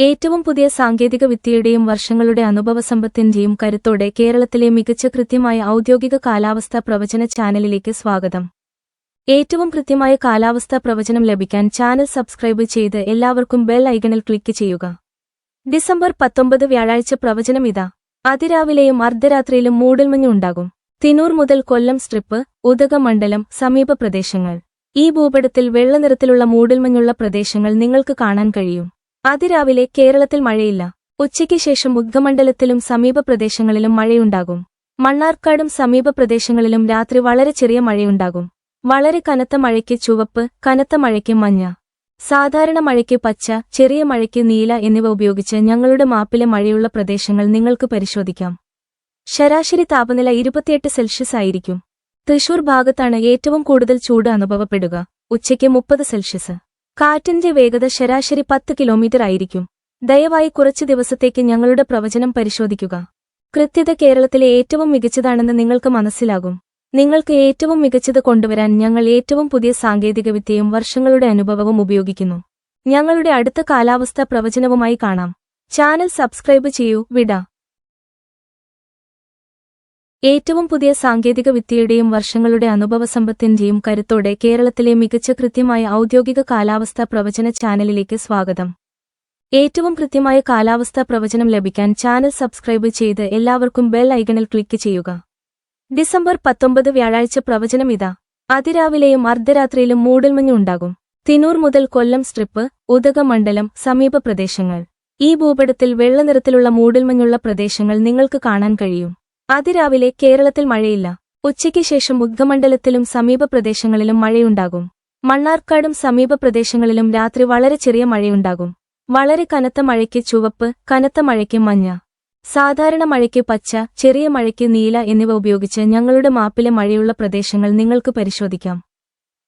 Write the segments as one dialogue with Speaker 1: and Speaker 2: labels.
Speaker 1: ഏറ്റവും പുതിയ സാങ്കേതിക വിദ്യയുടെയും വർഷങ്ങളുടെ അനുഭവസമ്പത്തിന്റെയും കരുത്തോടെ കേരളത്തിലെ മികച്ച കൃത്യമായ ഔദ്യോഗിക കാലാവസ്ഥാ പ്രവചന ചാനലിലേക്ക് സ്വാഗതം. ഏറ്റവും കൃത്യമായ കാലാവസ്ഥാ പ്രവചനം ലഭിക്കാൻ ചാനൽ സബ്സ്ക്രൈബ് ചെയ്ത് എല്ലാവർക്കും ബെൽ ഐക്കണിൽ ക്ലിക്ക് ചെയ്യുക. ഡിസംബർ പത്തൊമ്പത് വ്യാഴാഴ്ച പ്രവചനം ഇതാ. അതിരാവിലെയും അർദ്ധരാത്രിയിലും മൂടൽമഞ്ഞ് ഉണ്ടാകും. തിനൂർ മുതൽ കൊല്ലം സ്ട്രിപ്പ് ഉദകമണ്ഡലം സമീപ പ്രദേശങ്ങൾ ഈ ഭൂപടത്തിൽ വെള്ളനിറത്തിലുള്ള മൂടൽമഞ്ഞുള്ള പ്രദേശങ്ങൾ നിങ്ങൾക്ക് കാണാൻ കഴിയും. അതിരാവിലെ കേരളത്തിൽ മഴയില്ല. ഉച്ചയ്ക്ക് ശേഷം ഉദ്ഗമണ്ഡലത്തിലും സമീപ പ്രദേശങ്ങളിലും മഴയുണ്ടാകും. മണ്ണാർക്കാടും സമീപ പ്രദേശങ്ങളിലും രാത്രി വളരെ ചെറിയ മഴയുണ്ടാകും. വളരെ കനത്ത മഴയ്ക്ക് ചുവപ്പ് കനത്ത മഴയ്ക്ക് മഞ്ഞ. സാധാരണ മഴയ്ക്ക് പച്ച ചെറിയ മഴയ്ക്ക് നീല എന്നിവ ഉപയോഗിച്ച് ഞങ്ങളുടെ മാപ്പിലെ മഴയുള്ള പ്രദേശങ്ങൾ നിങ്ങൾക്ക് പരിശോധിക്കാം. ശരാശരി താപനില ഇരുപത്തിയെട്ട് സെൽഷ്യസ് ആയിരിക്കും. തൃശൂർ ഭാഗത്താണ് ഏറ്റവും കൂടുതൽ ചൂട് അനുഭവപ്പെടുക. ഉച്ചയ്ക്ക് മുപ്പത് സെൽഷ്യസ്. കാറ്റിന്റെ വേഗത ശരാശരി പത്ത് കിലോമീറ്റർ ആയിരിക്കും. ദയവായി കുറച്ചു ദിവസത്തേക്ക് ഞങ്ങളുടെ പ്രവചനം പരിശോധിക്കുക. കൃത്യത കേരളത്തിലെ ഏറ്റവും മികച്ചതാണെന്ന് നിങ്ങൾക്ക് മനസ്സിലാകും. നിങ്ങൾക്ക് ഏറ്റവും മികച്ചത് കൊണ്ടുവരാൻ ഞങ്ങൾ ഏറ്റവും പുതിയ സാങ്കേതികവിദ്യയും വർഷങ്ങളുടെ അനുഭവവും ഉപയോഗിക്കുന്നു. ഞങ്ങളുടെ അടുത്ത കാലാവസ്ഥ പ്രവചനവുമായി കാണാം. ചാനൽ സബ്സ്ക്രൈബ് ചെയ്യൂ. വിട. ഏറ്റവും പുതിയ സാങ്കേതിക വിദ്യയുടെയും വർഷങ്ങളുടെ അനുഭവസമ്പത്തിന്റെയും കരുത്തോടെ കേരളത്തിലെ മികച്ച കൃത്യമായ ഔദ്യോഗിക കാലാവസ്ഥാ പ്രവചന ചാനലിലേക്ക് സ്വാഗതം. ഏറ്റവും കൃത്യമായ കാലാവസ്ഥാ പ്രവചനം ലഭിക്കാൻ ചാനൽ സബ്സ്ക്രൈബ് ചെയ്ത് എല്ലാവർക്കും ബെൽ ഐക്കണിൽ ക്ലിക്ക് ചെയ്യുക. ഡിസംബർ പത്തൊമ്പത് വ്യാഴാഴ്ച പ്രവചനം ഇതാ. അതിരാവിലെയും അർദ്ധരാത്രിയിലും മൂടൽമഞ്ഞ് ഉണ്ടാകും. തിനൂർ മുതൽ കൊല്ലം സ്ട്രിപ്പ് ഉദകമണ്ഡലം സമീപ പ്രദേശങ്ങൾ. ഈ ഭൂപടത്തിൽ വെള്ളനിറത്തിലുള്ള മൂടൽമഞ്ഞുള്ള പ്രദേശങ്ങൾ നിങ്ങൾക്ക് കാണാൻ കഴിയും. അതിരാവിലെ കേരളത്തിൽ മഴയില്ല. ഉച്ചയ്ക്ക് ശേഷം ഉദ്ഗമണ്ഡലത്തിലും സമീപ പ്രദേശങ്ങളിലും മഴയുണ്ടാകും. മണ്ണാർക്കാടും സമീപ പ്രദേശങ്ങളിലും രാത്രി വളരെ ചെറിയ മഴയുണ്ടാകും. വളരെ കനത്ത മഴയ്ക്ക് ചുവപ്പ് കനത്ത മഴയ്ക്ക് മഞ്ഞ. സാധാരണ മഴയ്ക്ക് പച്ച ചെറിയ മഴയ്ക്ക് നീല എന്നിവ ഉപയോഗിച്ച് ഞങ്ങളുടെ മാപ്പിലെ മഴയുള്ള പ്രദേശങ്ങൾ നിങ്ങൾക്ക് പരിശോധിക്കാം.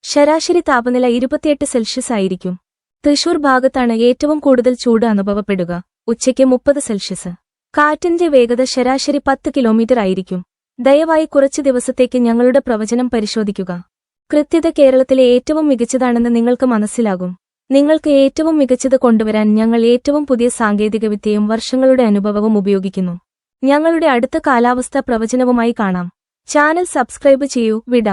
Speaker 1: ശരാശരി താപനില ഇരുപത്തിയെട്ട് സെൽഷ്യസ് ആയിരിക്കും. തൃശൂർ ഭാഗത്താണ് ഏറ്റവും കൂടുതൽ ചൂട് അനുഭവപ്പെടുക. ഉച്ചയ്ക്ക് മുപ്പത് സെൽഷ്യസ്. കാറ്റിന്റെ വേഗത ശരാശരി പത്ത് കിലോമീറ്റർ ആയിരിക്കും. ദയവായി കുറച്ചു ദിവസത്തേക്ക് ഞങ്ങളുടെ പ്രവചനം പരിശോധിക്കുക. കൃത്യത കേരളത്തിലെ ഏറ്റവും മികച്ചതാണെന്ന് നിങ്ങൾക്ക് മനസ്സിലാകും. നിങ്ങൾക്ക് ഏറ്റവും മികച്ചത് കൊണ്ടുവരാൻ ഞങ്ങൾ ഏറ്റവും പുതിയ സാങ്കേതികവിദ്യയും വർഷങ്ങളുടെ അനുഭവവും ഉപയോഗിക്കുന്നു. ഞങ്ങളുടെ അടുത്ത കാലാവസ്ഥാ പ്രവചനവുമായി കാണാം. ചാനൽ സബ്സ്ക്രൈബ് ചെയ്യൂ. വിട.